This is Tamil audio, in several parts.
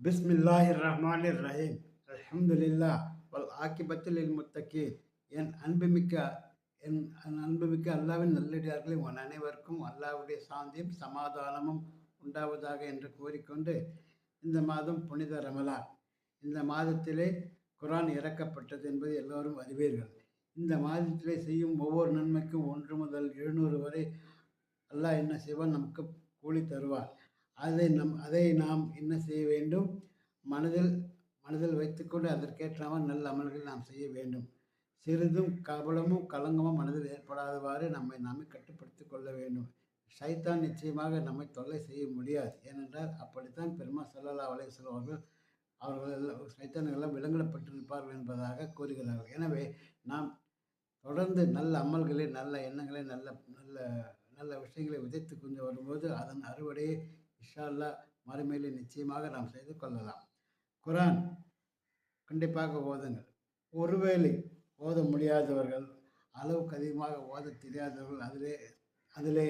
பிஸ்மில்லாஹிர் ரஹ்மான் ரஹீம் அல்ஹம்துலில்லா வல் ஆக்கிபத்தில் முத்தக்கி என் அன்புமிக்க என் அன்புமிக்க அல்லாவின் நல்லடியார்களே உன் அனைவருக்கும் அல்லாவுடைய சாந்தியும் சமாதானமும் உண்டாவதாக என்று கூறிக்கொண்டு இந்த மாதம் புனித ரமலா இந்த மாதத்திலே குரான் இறக்கப்பட்டது என்பது எல்லோரும் அறிவீர்கள். இந்த மாதத்திலே செய்யும் ஒவ்வொரு நன்மைக்கும் ஒன்று முதல் எழுநூறு வரை அல்லாஹ் என்ன செய்வான்? நமக்கு கூலி தருவார் அதை நம் அதை நாம் என்ன செய்ய வேண்டும்? மனதில் மனதில் வைத்துக்கொண்டு அதற்கேற்றாமல் நல்ல அமல்கள் நாம் செய்ய வேண்டும். சிறிதும் கபலமும் கலங்கமும் மனதில் ஏற்படாதவாறு நம்மை நாமே கட்டுப்படுத்திக் கொள்ள வேண்டும். சைத்தான் நிச்சயமாக நம்மை தொல்லை செய்ய முடியாது. ஏனென்றால் அப்படித்தான் பெருமா சல்லல்லா வலை சொல்வார்கள் அவர்கள் எல்லாம் சைத்தான்கள் எல்லாம் விலங்கிடப்பட்டிருப்பார்கள் என்பதாக கூறுகிறார்கள். எனவே நாம் தொடர்ந்து நல்ல அமல்களை நல்ல எண்ணங்களை நல்ல நல்ல நல்ல விஷயங்களை விதைத்து கொஞ்சம் வரும்போது அதன் அறுவடையை இஷா அல்லா மறுமையிலே நிச்சயமாக நாம் செய்து கொள்ளலாம். குரான் கண்டிப்பாக ஓதுங்கள். ஒருவேளை ஓத முடியாதவர்கள் அளவுக்கு அதிகமாக ஓத தெரியாதவர்கள் அதிலே அதிலே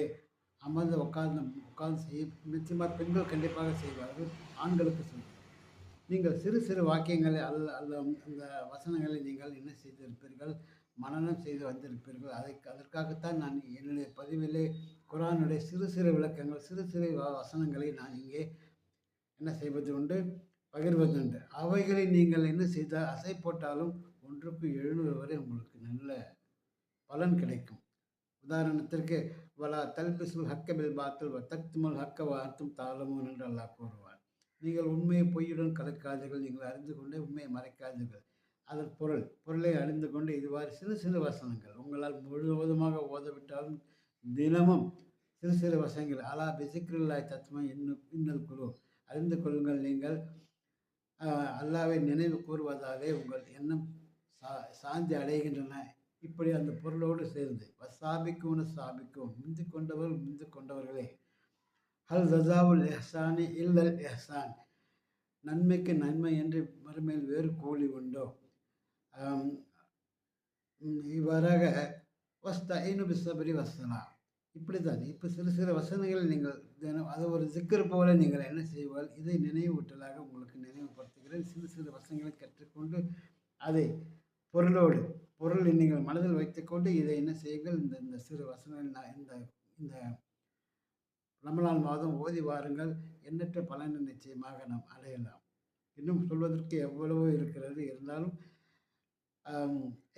அமர்ந்து உட்கார்ந்து உட்கார்ந்து செய்ய நிச்சயமாக பெண்கள் கண்டிப்பாக செய்வார்கள் ஆண்களுக்கு சொல்லுங்கள் நீங்கள் சிறு சிறு வாக்கியங்களை அல்ல அல்ல அந்த வசனங்களை நீங்கள் என்ன செய்திருப்பீர்கள்? மனநம் செய்து வந்திருப்பீர்கள். அதை அதற்காகத்தான் நான் என்னுடைய பதிவிலே குரானுடைய சிறு சிறு விளக்கங்கள் சிறு சிறு வசனங்களை நான் இங்கே என்ன செய்வது உண்டு? பகிர்வதுண்டு அவைகளை நீங்கள் என்ன செய்தால் அசை போட்டாலும் ஒன்றுக்கு எழுநூறு வரை உங்களுக்கு நல்ல பலன் கிடைக்கும். உதாரணத்திற்கு வலா தல்பிசுல் ஹக்கபில் பாத்தில் தக்துமல் ஹக்க வார்த்தும் தாளமும் என்று அல்லாஹ் கூறுவார். நீங்கள் உண்மையை பொய்யுடன் கலக்காதீர்கள். நீங்கள் அறிந்து கொண்டே உண்மையை மறைக்காதீர்கள். அதன் பொருள் பொருளை அறிந்து கொண்டு இதுவாறு சிறு சிறு வசனங்கள். உங்களால் முழுவதுமாக ஓதவிட்டாலும் தினமும் சிறு சிறு வசனங்கள். அலா பிசிக்ரில்லாய் தத்துவம் இன்னும் இன்னல் குழு அறிந்து கொள்ளுங்கள் நீங்கள் அல்லாவை நினைவு கூறுவதாலே உங்கள் எண்ணம் சா சாந்தி அடைகின்றன. இப்படி அந்த பொருளோடு சேர்ந்து சாபிக்கும்னு சாபிக்கும் முந்து கொண்டவர் முந்து கொண்டவர்களே. ஹல் ரஜாவுல் எஹ்சானி இல்லல் எஹ்சான் நன்மைக்கு நன்மை என்று மறுமையில் வேறு கூலி உண்டோ? இவ்வாறாக வஸ்த ஐநு பிசபரி வசனா இப்படி தான் இப்போ சிறு சிறு வசனங்கள் நீங்கள் தினம் அது ஒரு சிக்கர் போல நீங்கள் என்ன செய்வால் இதை நினைவூட்டலாக உங்களுக்கு நினைவுபடுத்துகிறேன் சிறு சிறு வசனங்களை கற்றுக்கொண்டு அதை பொருளோடு பொருளை நீங்கள் மனதில் வைத்துக்கொண்டு இதை என்ன செய்யுங்கள் இந்த இந்த சிறு வசனங்கள் இந்த இந்த ரமலான் மாதம் ஓதி வாருங்கள் எண்ணற்ற பலனை நிச்சயமாக நாம் அடையலாம் இன்னும் சொல்வதற்கு எவ்வளவோ இருக்கிறது இருந்தாலும்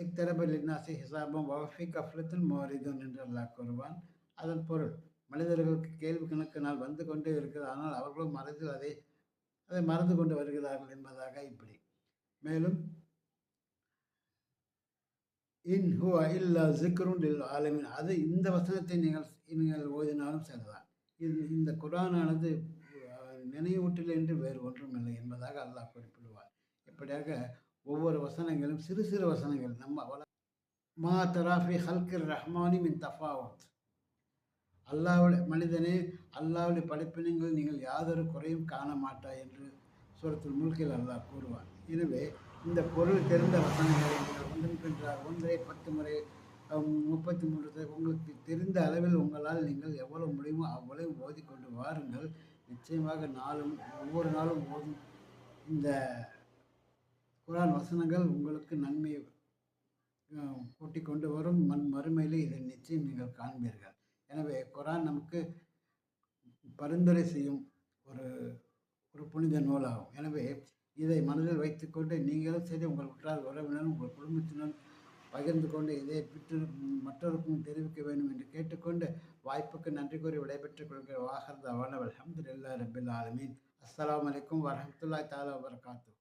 இக்தரபல் இன்னாசி ஹிசாபம் வஃபி கஃப்லத்தின் மோரிதன் என்று அல்லாஹ் கூறுவான். அதன் பொருள் மனிதர்களுக்கு கேள்வி கணக்கு நாள் வந்து கொண்டே இருக்கிறது. ஆனால் அவர்களும் மனதில் அதை அதை மறந்து கொண்டு வருகிறார்கள் என்பதாக இப்படி. மேலும் இன் ஹூ இல்லா ஜிக்ருன் இல் ஆலமின். அது இந்த வசனத்தை நீங்கள் நீங்கள் ஓதினாலும் சரிதான். இது இந்த குரானானது நினைவூட்டில் என்று வேறு ஒன்றும் இல்லை என்பதாக அல்லாஹ் குறிப்பிடுவார். இப்படியாக ஒவ்வொரு வசனங்களும் சிறு சிறு வசனங்கள். நம்ம மா தராஃபி ஹல்கிர் ரஹ்மானி மின் தஃபாவத். அல்லாவுடைய மனிதனே அல்லாவுடைய படைப்பினங்கள் நீங்கள் யாதொரு குறையும் காண மாட்டா என்று சுரத்தில் முழுக்கில் அல்லாஹ் கூறுவார் எனவே இந்த பொருள் தெரிந்த வசனங்களை நீங்கள் ஒன்றின் பத்து முறை முப்பத்தி மூன்று உங்களுக்கு தெரிந்த அளவில் உங்களால் நீங்கள் எவ்வளவு முடியுமோ அவ்வளவு ஓதிக்கொண்டு வாருங்கள். நிச்சயமாக நாளும் ஒவ்வொரு நாளும் ஓதும் இந்த குரான் வசனங்கள் உங்களுக்கு நன்மை கூட்டி கொண்டு வரும் மண் மறுமையிலே இதை நிச்சயம் நீங்கள் காண்பீர்கள். எனவே குரான் நமக்கு பரிந்துரை செய்யும் ஒரு ஒரு புனித நூலாகும். எனவே இதை மனதில் வைத்துக்கொண்டு நீங்களும் சரி உங்கள் உற்றார் உறவினரும் உங்கள் குடும்பத்தினரும் பகிர்ந்து கொண்டு இதை பிற்று மற்றவருக்கும் தெரிவிக்க வேண்டும் என்று கேட்டுக்கொண்டு வாய்ப்புக்கு நன்றி கூறி விடைபெற்றுக் கொள்கிற வாகர்த வானவல் அஹமதுல்லா ரபில் ஆலமீன். அஸ்லாம் வலைக்கம் வரமத்துல்லாய் தாலா வரகாத்து